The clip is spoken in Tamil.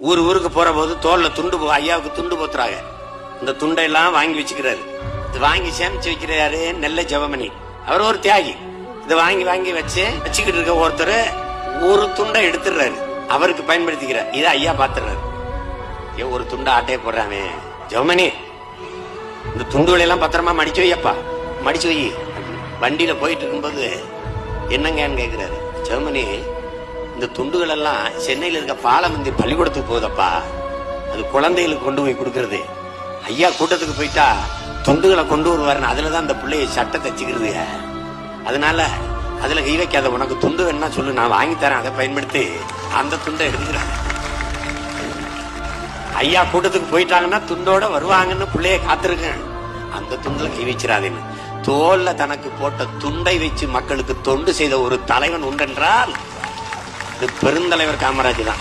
ஊர் ஊருக்கு போற போது தோல்ல துண்டு போ- ஐயாவுக்கு துண்டு போத்துறாங்க. இந்த துண்டை எல்லாம் வாங்கி வச்சுக்கிறாரு. இது வாங்கி சேமிச்சு வைக்கிறாரு நெல்லை ஜெவமணி. அவர் ஒரு தியாகி. இதை வாங்கி வாங்கி வச்சு வச்சுக்கிட்டு இருக்க ஒருத்தர் ஒரு துண்டை எடுத்துடுறாரு. அவருக்கு பயன்படுத்திக்கிறார். இதை ஐயா பாத்துறாரு ஏ ஒரு துண்டை ஆட்டையை போடுறானே. ஜெவமணி இந்த துண்டுகளை எல்லாம் பத்திரமா மடிச்சு வையப்பா. மடிச்சு வை. வண்டியில போயிட்டு இருக்கும்போது என்னங்கன்னு கேக்குறாரு. ஜெர்மனி இந்த துண்டுகள் எல்லாம் சென்னையில இருக்க பாலமந்தி பள்ளிக்கூடத்துக்கு போகுதப்பா. அது குழந்தைகளுக்கு கொண்டு போய் கொடுக்கறது. ஐயா கூட்டத்துக்கு போயிட்டா துண்டுகளை கொண்டு வருவாருன்னு அதுலதான் அந்த பிள்ளைய சட்டை தச்சுக்கிறது அதனால அதுல கை வைக்காத உனக்கு துண்டு வேணா சொல்லு நான் வாங்கி தரேன் அதை பயன்படுத்தி அந்த துண்டை எடுத்துக்கிறாங்க ஐயா கூட்டத்துக்கு போயிட்டாங்கன்னா துண்டோட வருவாங்கன்னு பிள்ளைய காத்திருக்கேன். அந்த துண்டுல கை வச்சிடாதேன்னு. தோல்ல தனக்கு போட்ட துண்டை வச்சு மக்களுக்கு தொண்டு செய்த ஒரு தலைவன் உண்டென்றால் இது பெருந்தலைவர் காமராஜ் தான்.